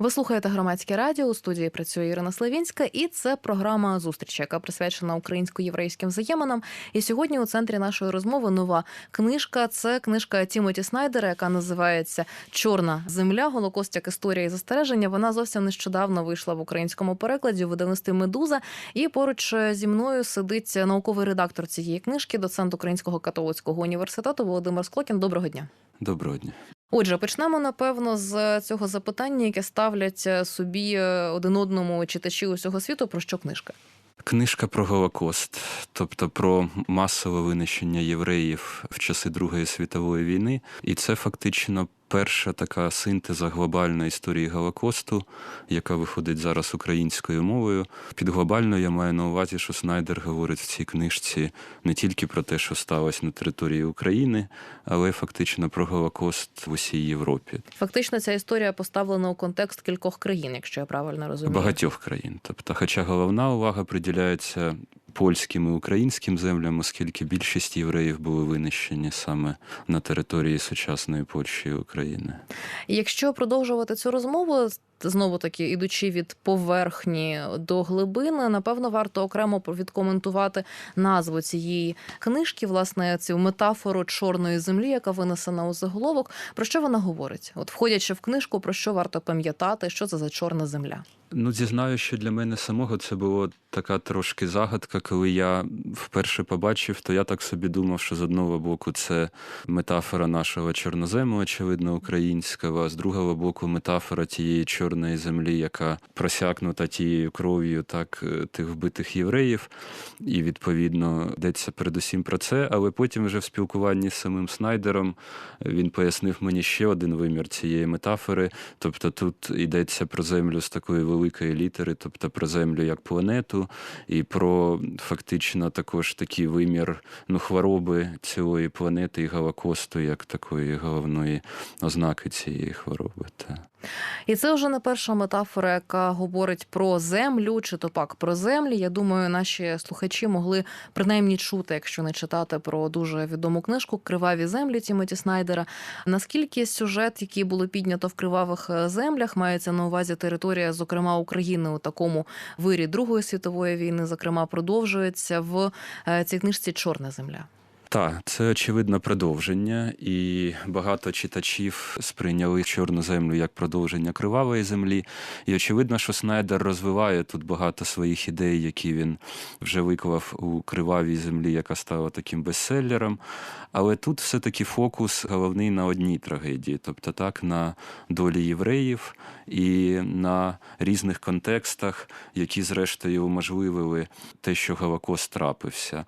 Ви слухаєте громадське радіо. У студії працює Ірина Славінська, і це програма зустрічі, яка присвячена українсько-єврейським взаєминам. І сьогодні у центрі нашої розмови нова книжка. Це книжка Тімоті Снайдера, яка називається Чорна земля. Голокост як історія і застереження. Вона зовсім нещодавно вийшла в українському перекладі у видавництві Медуза. І поруч зі мною сидить науковий редактор цієї книжки, доцент Українського католицького університету Володимир Склокін. Доброго дня. Доброго дня. Отже, почнемо напевно з цього запитання, яке ставлять собі один одному читачі усього світу. Про що книжка? Книжка про Голокост, тобто про масове винищення євреїв в часи Другої світової війни, і це фактично перша така синтеза глобальної історії Голокосту, яка виходить зараз українською мовою. Під глобальною я маю на увазі, що Снайдер говорить в цій книжці не тільки про те, що сталося на території України, але фактично про Голокост в усій Європі. Фактично, ця історія поставлена у контекст кількох країн, якщо я правильно розумію. Багатьох країн. Тобто, хоча головна увага приділяється польським і українським землям, оскільки більшість євреїв були винищені саме на території сучасної Польщі і України. Якщо продовжувати цю розмову, знову таки ідучи від поверхні до глибини, напевно, варто окремо відкоментувати назву цієї книжки, власне, цю метафору чорної землі, яка винесена у заголовок. Про що вона говорить? От, входячи в книжку, про що варто пам'ятати, що це за чорна земля? Ну, зізнаю, що для мене самого це було така трошки загадка. Коли я вперше побачив, то я так собі думав, що з одного боку це метафора нашого чорнозему, очевидно, українського, а з другого боку, метафора тієї чорної землі, яка просякнута тією кров'ю так тих вбитих євреїв. І відповідно йдеться передусім про це. Але потім, вже в спілкуванні з самим Снайдером, він пояснив мені ще один вимір цієї метафори. Тобто тут йдеться про землю з такої великої літери, тобто про землю як планету, і про фактично також такий вимір ну, хвороби цілої планети і Голокосту, як такої головної ознаки цієї хвороби. Та. І це вже не перша метафора, яка говорить про землю чи то пак про землі. Я думаю, наші слухачі могли принаймні чути, якщо не читати про дуже відому книжку Криваві землі Тімоті Снайдера. Наскільки сюжет, який було піднято в кривавих землях, мається на увазі територія, зокрема України, у такому вирі Другої світової війни, зокрема, продовжується в цій книжці Чорна земля. Так, це очевидно продовження, і багато читачів сприйняли чорну землю як продовження кривавої землі. І очевидно, що Снайдер розвиває тут багато своїх ідей, які він вже виклав у кривавій землі, яка стала таким бестселером. Але тут все-таки фокус головний на одній трагедії, тобто так, на долі євреїв і на різних контекстах, які, зрештою, уможливили те, що Голокост трапився.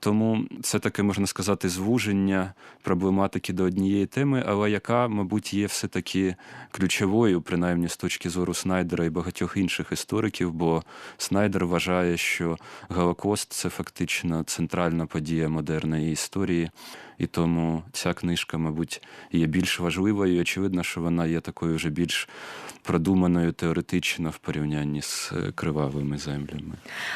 Тому це таке, можна сказати, звуження проблематики до однієї теми, але яка, мабуть, є все-таки ключовою, принаймні з точки зору Снайдера і багатьох інших істориків, бо Снайдер вважає, що Голокост це фактично центральна подія модерної історії. І тому ця книжка, мабуть, є більш важливою. і Очевидно, що вона є такою вже більш продуманою теоретично в порівнянні з кривавими землями.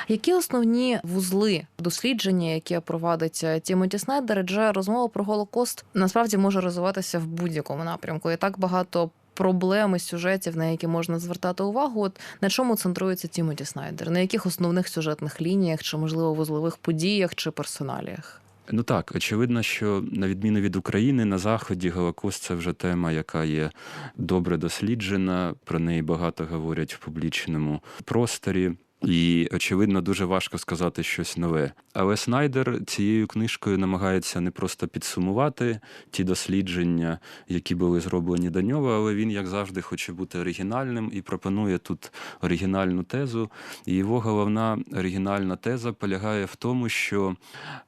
Які основні вузли дослідження, які провадить Тімоті Снайдер, адже розмова про Голокост насправді може розвиватися в будь-якому напрямку. І так багато. Проблеми сюжетів, на які можна звертати увагу, от на чому центрується Тімоті Снайдер, на яких основних сюжетних лініях, чи можливо вузлових подіях чи персоналіях? Ну так, очевидно, що на відміну від України на Заході Голокост це вже тема, яка є добре досліджена. Про неї багато говорять в публічному просторі. І, очевидно, дуже важко сказати щось нове. Але Снайдер цією книжкою намагається не просто підсумувати ті дослідження, які були зроблені до нього, але він, як завжди, хоче бути оригінальним і пропонує тут оригінальну тезу. І його головна оригінальна теза полягає в тому, що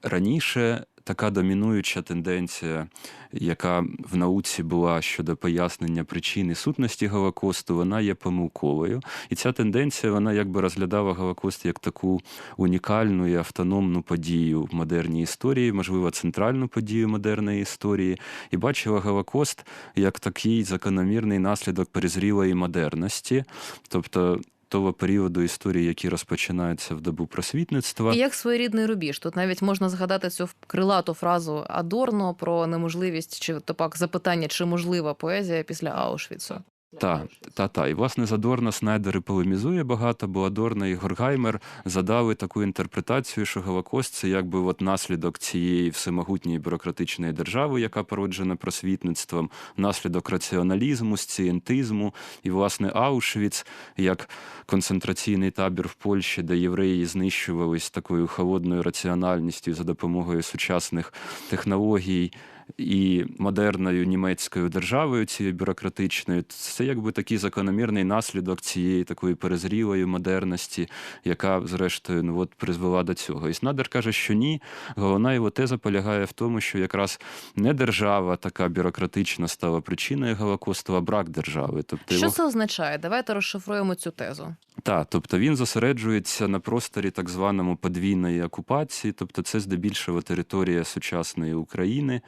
раніше така домінуюча тенденція, яка в науці була щодо пояснення причин і сутності Голокосту, вона є помилковою. І ця тенденція вона якби розглядала Голокост як таку унікальну і автономну подію в модерній історії, можливо, центральну подію модерної історії, і бачила Голокост як такий закономірний наслідок перезрілої модерності. Тобто того періоду історії, які розпочинаються в добу просвітництва. І як своєрідний рубіж. Тут навіть можна згадати цю крилату фразу Адорно про неможливість чи то пак запитання, чи можлива поезія після Аушвіцу. Та, та, та. І власне з Адорно Снайдер і полемізує багато, бо Адорно і Горгаймер задали таку інтерпретацію, що Голокост це якби от наслідок цієї всемогутньої бюрократичної держави, яка породжена просвітництвом, наслідок раціоналізму, сцієнтизму. І, власне, Аушвіц як концентраційний табір в Польщі, де євреї знищувались такою холодною раціональністю за допомогою сучасних технологій і модерною німецькою державою, цією бюрократичною, це якби такий закономірний наслідок цієї такої перезрілої модерності, яка, зрештою, ну от призвела до цього. І Снадер каже, що ні. Головна його теза полягає в тому, що якраз не держава така бюрократична стала причиною Голокосту, а брак держави. Тобто Що його... це означає? Давайте розшифруємо цю тезу. Так, тобто він зосереджується на просторі так званому подвійної окупації, тобто це здебільшого територія сучасної України,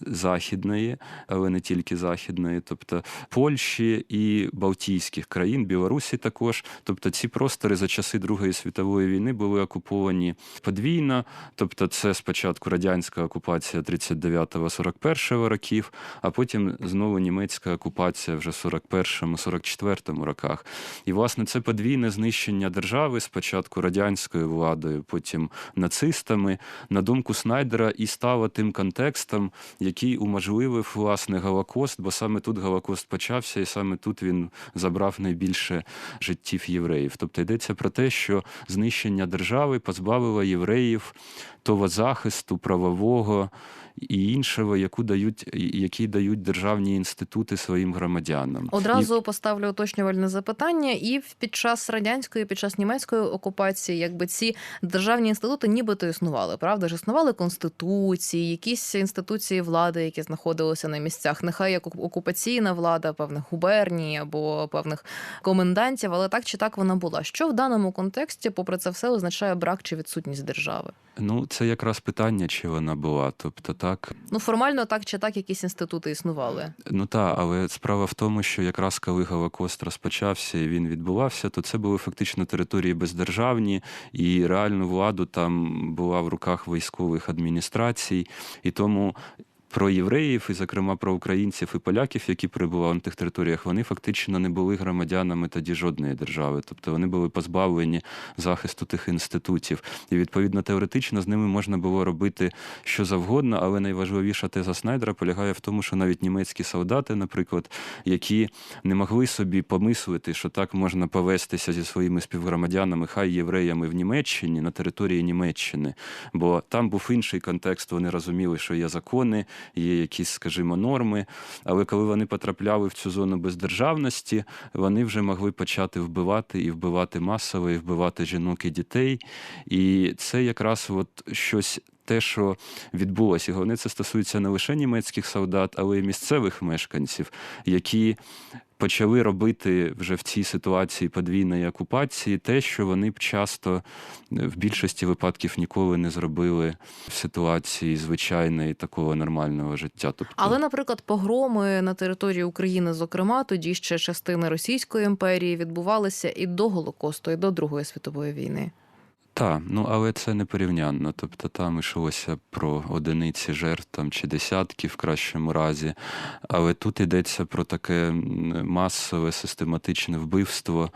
західної, але не тільки західної, тобто Польщі і Балтійських країн, Білорусі також. Тобто ці простори за часи Другої світової війни були окуповані подвійно. Тобто, це спочатку радянська окупація 39-41 років, а потім знову німецька окупація вже в 41-44 роках. І власне це подвійне знищення держави спочатку радянською владою, потім нацистами, на думку Снайдера, і стало тим контекстом, який уможливив власне Голокост, бо саме тут Голокост почався, і саме тут він забрав найбільше життів євреїв. Тобто йдеться про те, що знищення держави позбавило євреїв того захисту правового і іншого, яку дають, які дають державні інститути своїм громадянам. Одразу поставлю уточнювальне запитання, і під час радянської, під час німецької окупації, якби ці державні інститути нібито існували. Правда ж існували конституції, якісь інституції влади, які знаходилися на місцях. Нехай як окупаційна влада певних губерній або певних комендантів, але так чи так вона була. Що в даному контексті, попри це все, означає брак чи відсутність держави? Ну, це якраз питання, чи вона була. Тобто, так Ну формально так чи так якісь інститути існували. Ну так, але справа в тому, що якраз коли Голокост розпочався і він відбувався, то це були фактично території бездержавні, і реальну владу там була в руках військових адміністрацій, і тому. Про євреїв, і, зокрема, про українців і поляків, які перебували на тих територіях, вони фактично не були громадянами тоді жодної держави. Тобто вони були позбавлені захисту тих інститутів. І відповідно теоретично з ними можна було робити що завгодно, але найважливіша теза Снайдера полягає в тому, що навіть німецькі солдати, наприклад, які не могли собі помислити, що так можна повестися зі своїми співгромадянами, хай євреями в Німеччині на території Німеччини, бо там був інший контекст. Вони розуміли, що є закони є якісь, скажімо, норми. Але коли вони потрапляли в цю зону бездержавності, вони вже могли почати вбивати і вбивати масово, і вбивати жінок і дітей. І це якраз от щось. Те, що відбулося, і головне, це стосується не лише німецьких солдат, але й місцевих мешканців, які почали робити вже в цій ситуації подвійної окупації те, що вони б часто в більшості випадків ніколи не зробили в ситуації звичайної такого нормального життя. Тобто, але, наприклад, погроми на території України, зокрема, тоді ще частини Російської імперії відбувалися і до Голокосту, і до Другої світової війни. Так, ну але це не порівнянно. Тобто там йшлося про одиниці жертв там, чи десятки в кращому разі. Але тут йдеться про таке масове систематичне вбивство.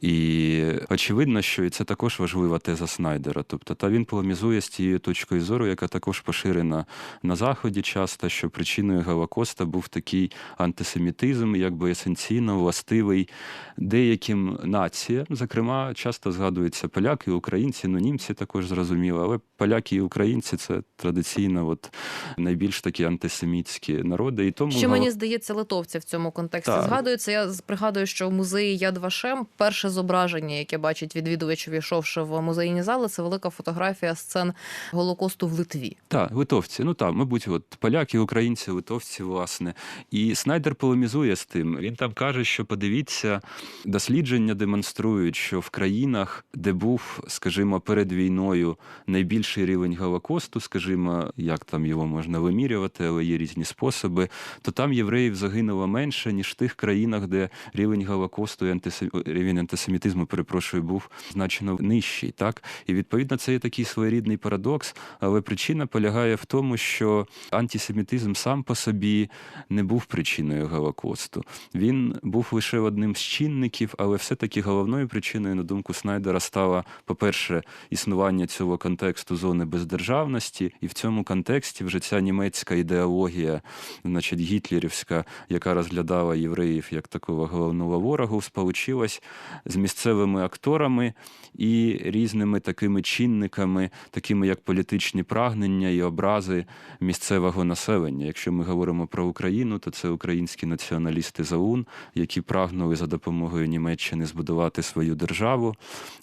І очевидно, що і це також важлива теза Снайдера. Тобто, та він полемізує з тією точкою зору, яка також поширена на Заході часто, що причиною Голокоста був такий антисемітизм, якби есенційно властивий деяким націям. Зокрема, часто згадуються поляки, українці, ну німці також зрозуміло, але поляки і українці це традиційно от, найбільш такі антисемітські народи. І тому Ще мені здається, литовці в цьому контексті Так. згадуються. Я пригадую, що в музеї Яд Вашем перше зображення, яке бачить відвідувач, увійшовши в музейні зали, це велика фотографія сцен Голокосту в Литві. Так, литовці. Ну так, мабуть, от поляки, українці, литовці, власне. І Снайдер полемізує з тим. Він там каже, що подивіться, дослідження демонструють, що в країнах, де був, скажімо, перед війною найбільш більший рівень Голокосту, скажімо, як там його можна вимірювати, але є різні способи, то там євреїв загинуло менше, ніж в тих країнах, де рівень Голокосту і антисем... рівень антисемітизму, перепрошую, був значно нижчий. Так? І відповідно це є такий своєрідний парадокс, але причина полягає в тому, що антисемітизм сам по собі не був причиною Голокосту. Він був лише одним з чинників, але все-таки головною причиною, на думку Снайдера, стало, по-перше, існування цього контексту зони бездержавності, і в цьому контексті вже ця німецька ідеологія, значить, гітлерівська, яка розглядала євреїв як такого головного ворогу, сполучилась з місцевими акторами і різними такими чинниками, такими як політичні прагнення і образи місцевого населення. Якщо ми говоримо про Україну, то це українські націоналісти ЗАУН, які прагнули за допомогою Німеччини збудувати свою державу,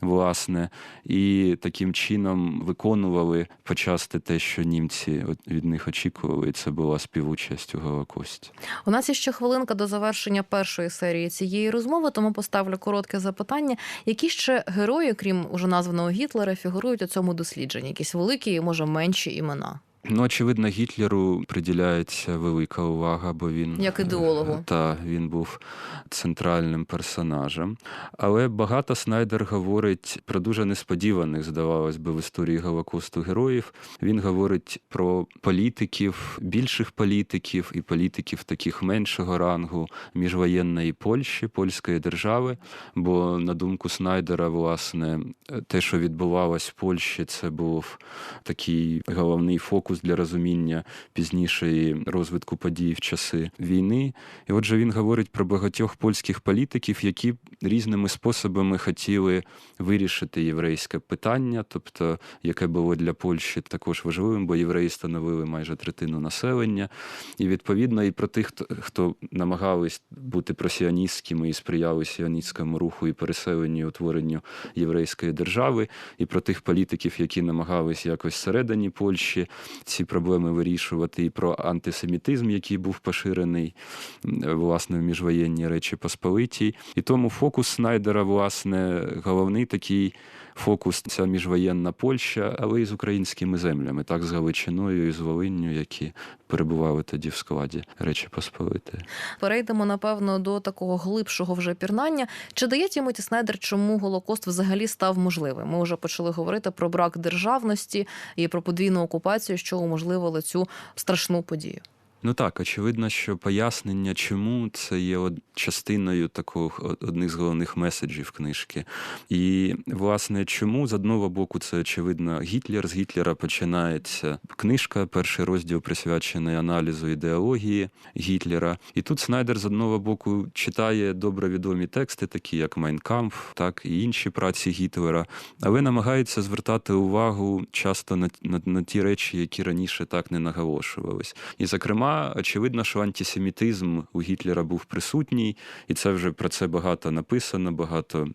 власне, і таким чином виконували почасти те, що німці від них очікували, і це була співучасть у Голокості. У нас є ще хвилинка до завершення першої серії цієї розмови, тому поставлю коротке запитання. Які ще герої, крім уже названого Гітлера, фігурують у цьому дослідженні? Якісь великі може менші імена? Ну, очевидно, Гітлеру приділяється велика увага, бо він Як ідеологу. Та він був центральним персонажем. Але багато Снайдер говорить про дуже несподіваних, здавалось би, в історії Голокосту героїв. Він говорить про політиків, більших політиків і політиків таких меншого рангу міжвоєнної Польщі, польської держави. Бо, на думку Снайдера, власне, те, що відбувалось в Польщі, це був такий головний фокус для розуміння пізнішої розвитку подій в часи війни. І отже, він говорить про багатьох польських політиків, які різними способами хотіли вирішити єврейське питання, тобто яке було для Польщі також важливим, бо євреї становили майже третину населення. І відповідно і про тих, хто, хто намагались бути просіоністськими і сприяли сіоністському руху і переселенню і утворенню єврейської держави, і про тих політиків, які намагались якось всередині Польщі ці проблеми вирішувати, і про антисемітизм, який був поширений власне в міжвоєнні Речі Посполитій. І тому фокус Снайдера, власне, головний такий фокус ця міжвоєнна Польща, але і з українськими землями, так з Галичиною і з Волинню, які перебували тоді в складі Речі Посполитої. Перейдемо напевно до такого глибшого вже пірнання. Чи дає Тімоті Снайдер, чому Голокост взагалі став можливим? Ми вже почали говорити про брак державності і про подвійну окупацію, що уможливило цю страшну подію. Ну так, очевидно, що пояснення, чому це є частиною такого одних з головних меседжів книжки. І, власне, чому з одного боку це очевидно Гітлер. З Гітлера починається книжка, перший розділ присвячений аналізу ідеології Гітлера. І тут Снайдер з одного боку читає добре відомі тексти, такі як Майнкамф, так і інші праці Гітлера, але намагається звертати увагу часто на, на, на ті речі, які раніше так не наголошувались. І, зокрема, очевидно, що антисемітизм у Гітлера був присутній, і це вже про це багато написано, багато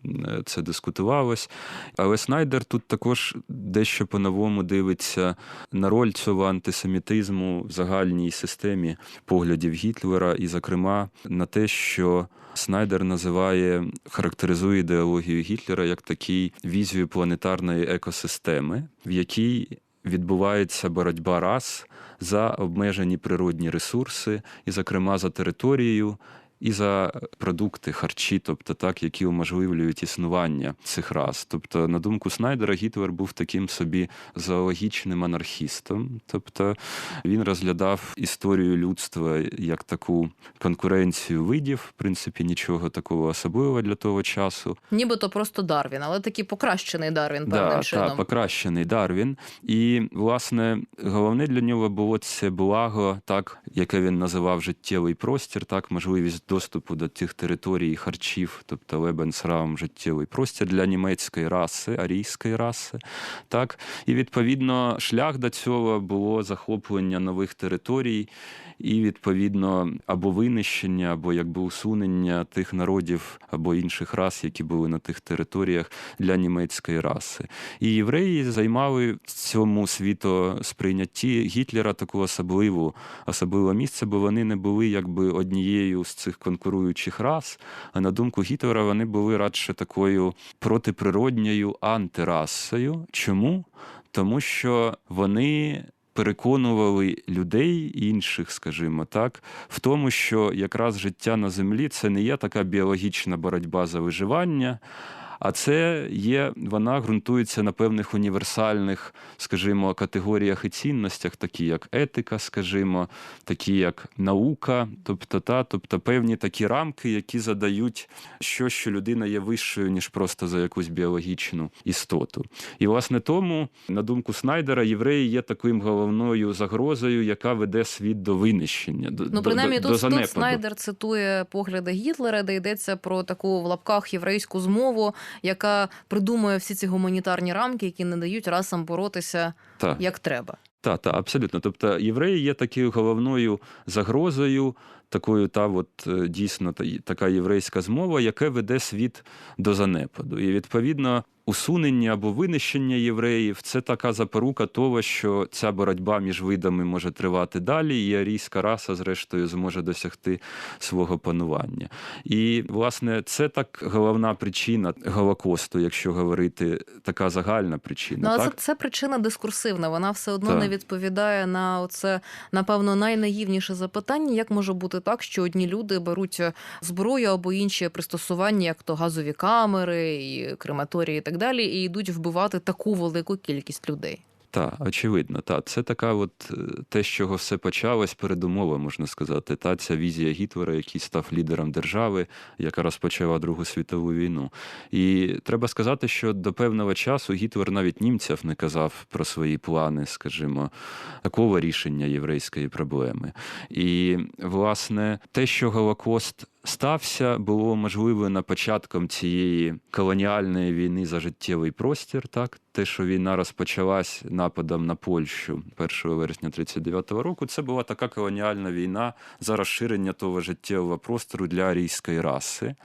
це дискутувалось. Але Снайдер тут також дещо по-новому дивиться на роль цього антисемітизму в загальній системі поглядів Гітлера, і, зокрема, на те, що Снайдер називає, характеризує ідеологію Гітлера як такий візію планетарної екосистеми, в якій відбувається боротьба рас за обмежені природні ресурси, і, зокрема, за територією. І за продукти, харчі, тобто так, які уможливлюють існування цих рас. Тобто, на думку Снайдера, Гітлер був таким собі зоологічним анархістом. Тобто він розглядав історію людства як таку конкуренцію видів, в принципі, нічого такого особливого для того часу. Нібито просто Дарвін, але такий покращений Дарвін певним да, чином. Так, покращений Дарвін. І, власне, головне для нього було це благо, так, яке він називав життєвий простір, так, можливість доступу до тих територій харчів, тобто Лебенсраум, життєвий простір для німецької раси, арійської раси. Так? І відповідно шлях до цього було захоплення нових територій. І відповідно або винищення, або якби усунення тих народів або інших рас, які були на тих територіях для німецької раси. І євреї займали в цьому світосприйнятті Гітлера таку особливу особливе місце, бо вони не були якби однією з цих конкуруючих рас. А на думку Гітлера, вони були радше такою протиприродньою антирасою. Чому? тому що вони переконували людей інших, скажімо так, в тому, що якраз життя на землі це не є така біологічна боротьба за виживання. А це є, вона ґрунтується на певних універсальних, скажімо, категоріях і цінностях, такі як етика, скажімо, такі як наука, тобто та, тобто певні такі рамки, які задають що, що людина є вищою, ніж просто за якусь біологічну істоту. І власне тому, на думку Снайдера, євреї є таким головною загрозою, яка веде світ до винищення. До, Ну, принаймні, до, тут, до тут. Снайдер цитує погляди Гітлера, де йдеться про таку в лапках єврейську змову, яка придумує всі ці гуманітарні рамки, які не дають расам боротися Так. як треба. Так, та, абсолютно. Тобто євреї є такою головною загрозою, такою та от е, дійсно та- така єврейська змова, яка веде світ до занепаду. І відповідно усунення або винищення євреїв це така запорука того, що ця боротьба між видами може тривати далі, і арійська раса, зрештою, зможе досягти свого панування. І власне це так головна причина Голокосту, якщо говорити така загальна причина. Ну, але це, так? це причина дискурсивна. Вона все одно Так. не відповідає на оце, напевно, найнаївніше запитання, як може бути так, що одні люди беруть зброю або інші пристосування, як то газові камери, і крематорії, і так далі, і йдуть вбивати таку велику кількість людей. Так, очевидно, та це така, от е, те, з чого все почалось, передумова, можна сказати. Та ця візія Гітлера, який став лідером держави, яка розпочала Другу світову війну. І треба сказати, що до певного часу Гітлер навіть німцям не казав про свої плани, скажімо, такого рішення єврейської проблеми. І власне те, що Голокост. Стався, було можливо на початком цієї колоніальної війни за життєвий простір. Так, те, що війна розпочалась нападом на Польщу 1 вересня 39-го року, це була така колоніальна війна за розширення того життєвого простору для арійської раси.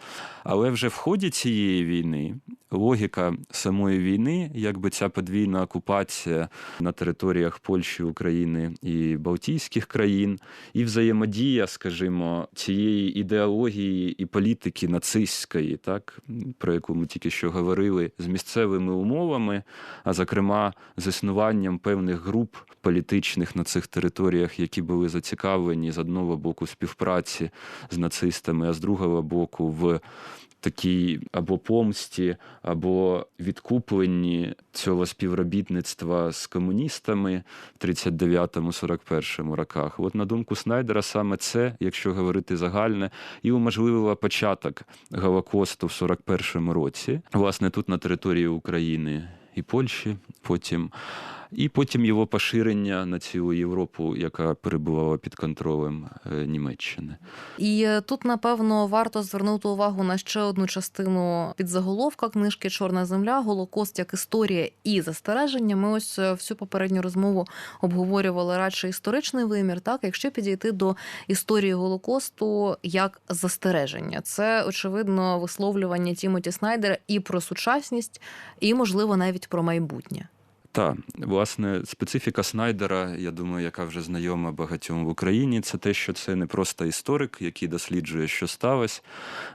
Але вже в ході цієї війни логіка самої війни, якби ця подвійна окупація на територіях Польщі, України і Балтійських країн, і взаємодія, скажімо, цієї ідеології і політики нацистської, так про яку ми тільки що говорили, з місцевими умовами, а зокрема з існуванням певних груп політичних на цих територіях, які були зацікавлені з одного боку співпраці з нацистами, а з другого боку в такій або помсті, або відкупленні цього співробітництва з комуністами в 39-41 роках. От на думку Снайдера, саме це, якщо говорити загальне, і уможливило початок Голокосту в 41-му році, власне, тут на території України і Польщі, потім. І потім його поширення на цілу Європу, яка перебувала під контролем е, Німеччини. І е, тут, напевно, варто звернути увагу на ще одну частину підзаголовка книжки Чорна земля, Голокост як історія і застереження. Ми ось е, всю попередню розмову обговорювали радше історичний вимір. Так, якщо підійти до історії Голокосту як застереження, це очевидно висловлювання Тімоті Снайдера і про сучасність, і можливо навіть про майбутнє. Так, власне, специфіка Снайдера, я думаю, яка вже знайома багатьом в Україні, це те, що це не просто історик, який досліджує, що сталося,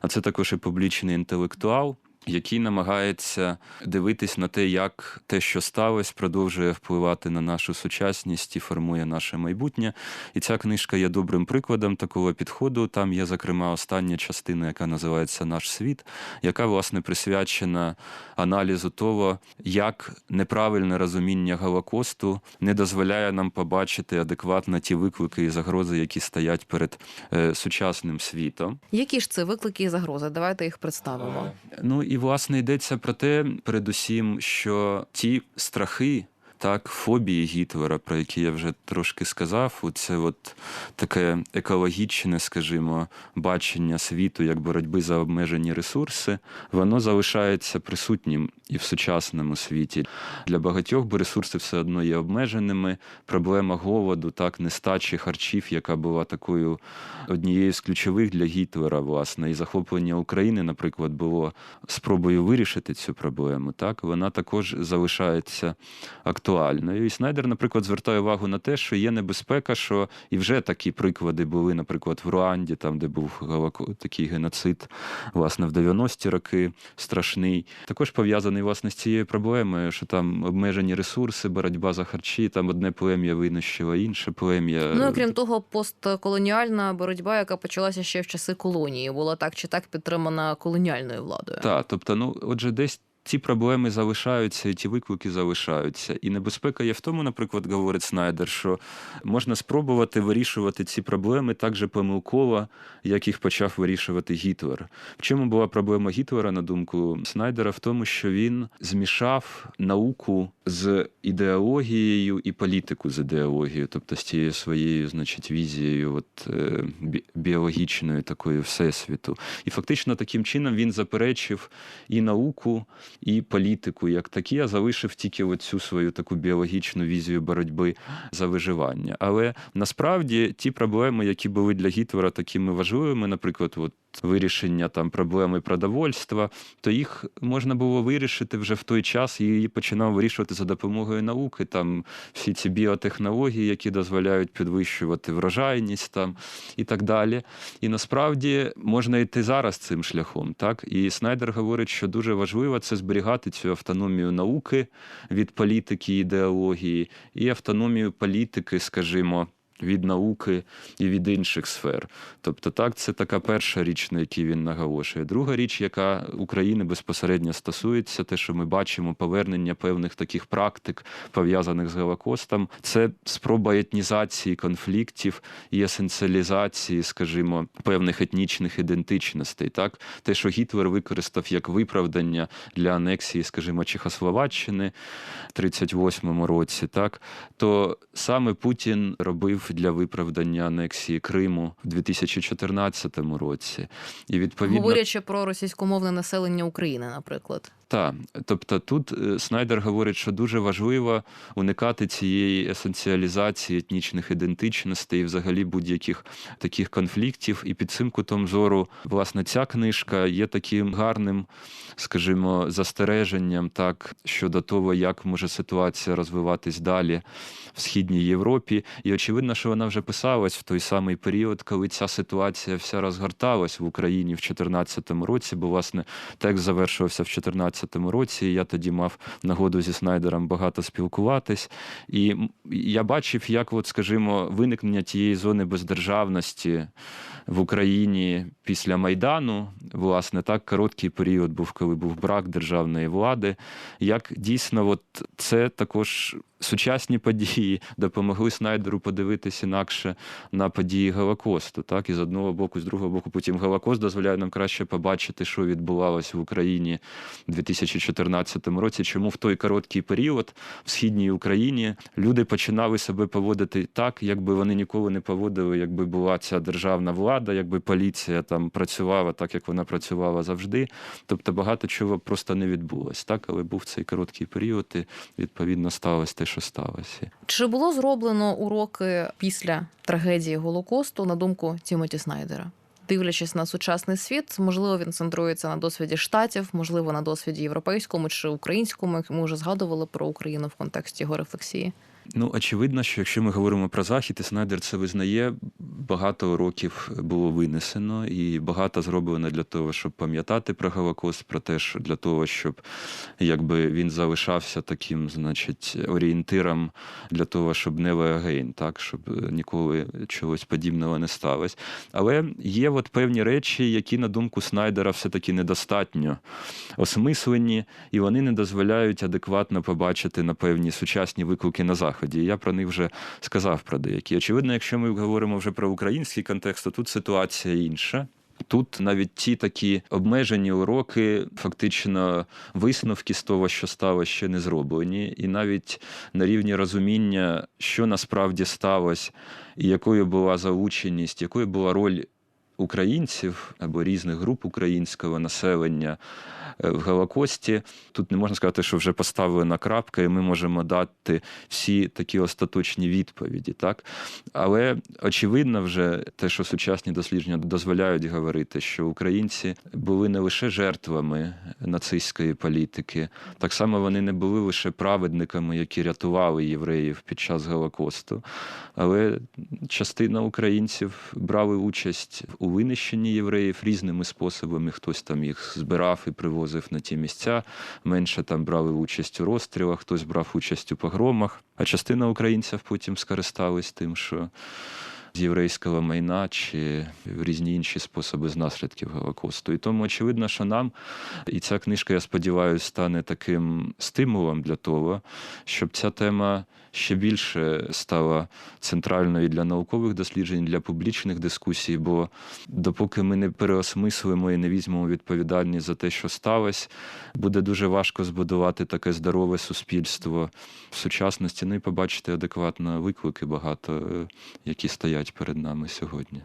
а це також і публічний інтелектуал, який намагається дивитись на те, як те, що сталося, продовжує впливати на нашу сучасність і формує наше майбутнє. І ця книжка є добрим прикладом такого підходу. Там є, зокрема, остання частина, яка називається Наш світ, яка власне присвячена аналізу того, як неправильне розуміння Голокосту не дозволяє нам побачити адекватно ті виклики і загрози, які стоять перед е, сучасним світом. Які ж це виклики і загрози? Давайте їх представимо. Ну і власне йдеться про те, передусім, що ті страхи. Так, фобії Гітлера, про які я вже трошки сказав, це от таке екологічне, скажімо, бачення світу як боротьби за обмежені ресурси, воно залишається присутнім і в сучасному світі. Для багатьох, бо ресурси все одно є обмеженими. Проблема голоду, так, нестачі харчів, яка була такою однією з ключових для Гітлера, власне, і захоплення України, наприклад, було спробою вирішити цю проблему. Так, вона також залишається актуальною актуальною. І Снайдер, наприклад, звертає увагу на те, що є небезпека, що і вже такі приклади були, наприклад, в Руанді, там де був такий геноцид, власне, в 90-ті роки страшний. Також пов'язаний власне з цією проблемою, що там обмежені ресурси, боротьба за харчі, там одне плем'я винищило інше плем'я. Ну і крім того, постколоніальна боротьба, яка почалася ще в часи колонії, була так чи так підтримана колоніальною владою. Так, тобто, ну отже, десь. Ці проблеми залишаються, і ті виклики залишаються. І небезпека є в тому, наприклад, говорить Снайдер, що можна спробувати вирішувати ці проблеми так же помилково, як їх почав вирішувати Гітлер. В чому була проблема Гітлера, на думку Снайдера, в тому, що він змішав науку з ідеологією і політику з ідеологією, тобто з тією своєю, значить, візією, от е, бі- біологічною такою всесвіту. І фактично таким чином він заперечив і науку, і політику як такі, а залишив тільки оцю свою таку біологічну візію боротьби за виживання. Але насправді ті проблеми, які були для Гітлера такими важливими, наприклад, от вирішення там проблеми продовольства, то їх можна було вирішити вже в той час і починав вирішувати за допомогою науки. Там всі ці біотехнології, які дозволяють підвищувати врожайність там і так далі. І насправді можна йти зараз цим шляхом. Так і Снайдер говорить, що дуже важливо це зберігати цю автономію науки від політики ідеології, і автономію політики, скажімо. Від науки і від інших сфер. Тобто, так, це така перша річ, на якій він наголошує. Друга річ, яка України безпосередньо стосується, те, що ми бачимо повернення певних таких практик, пов'язаних з Голокостом, це спроба етнізації конфліктів і есенціалізації, скажімо, певних етнічних ідентичностей. Так, те, що Гітлер використав як виправдання для анексії, скажімо, Чехословаччини в 38-му році, так то саме Путін робив для виправдання анексії Криму в 2014 році. І відповідно Говорячи про російськомовне населення України, наприклад. так, тобто тут е, Снайдер говорить, що дуже важливо уникати цієї есенціалізації етнічних ідентичностей і взагалі будь-яких таких конфліктів. І під цим кутом зору, власне, ця книжка є таким гарним, скажімо, застереженням так щодо того, як може ситуація розвиватись далі в східній Європі. І очевидно, що вона вже писалась в той самий період, коли ця ситуація вся розгорталась в Україні в 2014 році, бо власне текст завершувався в 2014 році. і Я тоді мав нагоду зі Снайдером багато спілкуватись, і я бачив, як, от, скажімо, виникнення тієї зони бездержавності в Україні після Майдану, власне, так короткий період був, коли був брак державної влади. Як дійсно, от це також сучасні події допомогли Снайдеру подивитись інакше на події Голокосту. Так, і з одного боку, з другого боку, потім Голокост дозволяє нам краще побачити, що відбувалось в Україні в 2014 році. Чому в той короткий період в східній Україні люди починали себе поводити так, якби вони ніколи не поводили, якби була ця державна влада, якби поліція там працювала так, як вона працювала завжди. Тобто багато чого просто не відбулось. Так, але був цей короткий період, і відповідно сталося те, що сталося. Чи було зроблено уроки після трагедії Голокосту, на думку Тімоті Снайдера? Дивлячись на сучасний світ, можливо, він центрується на досвіді штатів, можливо, на досвіді європейському чи українському. Ми вже згадували про Україну в контексті його рефлексії. Ну, очевидно, що якщо ми говоримо про захід, і Снайдер це визнає, багато років було винесено, і багато зроблено для того, щоб пам'ятати про Голокост, про те, що для того, щоб якби він залишався таким, значить, орієнтиром для того, щоб не again, так, щоб ніколи чогось подібного не сталося. Але є от певні речі, які, на думку Снайдера, все-таки недостатньо осмислені, і вони не дозволяють адекватно побачити на певні сучасні виклики на заході. Я про них вже сказав про деякі. Очевидно, якщо ми говоримо вже про український контекст, то тут ситуація інша. Тут навіть ті такі обмежені уроки, фактично висновки з того, що стало, ще не зроблені, і навіть на рівні розуміння, що насправді сталося, і якою була заученість, якою була роль українців або різних груп українського населення е, в Голокості. Тут не можна сказати, що вже поставлена крапка, і ми можемо дати всі такі остаточні відповіді. Так? Але очевидно, вже те, що сучасні дослідження дозволяють говорити, що українці були не лише жертвами нацистської політики, так само вони не були лише праведниками, які рятували євреїв під час Голокосту, але частина українців брали участь у винищенні євреїв різними способами. Хтось там їх збирав і привозив на ті місця, менше там брали участь у розстрілах, хтось брав участь у погромах. А частина українців потім скористались тим, що з єврейського майна чи в різні інші способи з наслідків Голокосту. І тому очевидно, що нам, і ця книжка, я сподіваюся, стане таким стимулом для того, щоб ця тема ще більше стала центральною для наукових досліджень, для публічних дискусій. Бо допоки ми не переосмислимо і не візьмемо відповідальність за те, що сталося, буде дуже важко збудувати таке здорове суспільство в сучасності. Ну і побачити адекватно виклики багато, е, які стоять перед нами сьогодні.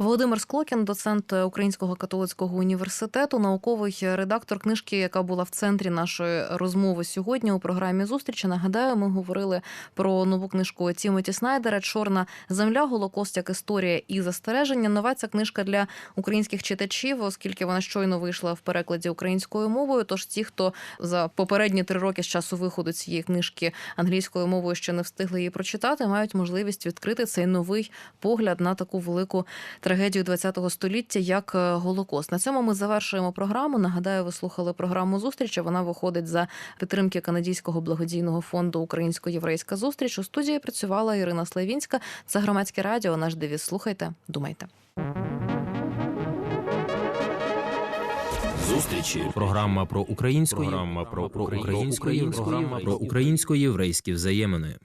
Володимир Склокін, доцент Українського католицького університету, науковий редактор книжки, яка була в центрі нашої розмови сьогодні у програмі зустрічі. Нагадаю, ми говорили про нову книжку Тімоті Снайдера Чорна земля, Голокост як історія і застереження. Нова ця книжка для українських читачів, оскільки вона щойно вийшла в перекладі українською мовою. Тож ті, хто за попередні три роки з часу виходу цієї книжки англійською мовою ще не встигли її прочитати, мають можливість відкрити цей новий погляд на таку велику трагедію ХХ століття, як е, Голокост. На цьому ми завершуємо програму. Нагадаю, ви слухали програму зустрічі. Вона виходить за підтримки канадського благодійного фонду Українсько-єврейська зустріч. У студії працювала Ірина Славінська. Це громадське радіо. Наш девіз. Слухайте, думайте. Зустрічі. Програма про українську програма про, про українську програма про українсько-єврейські взаємини.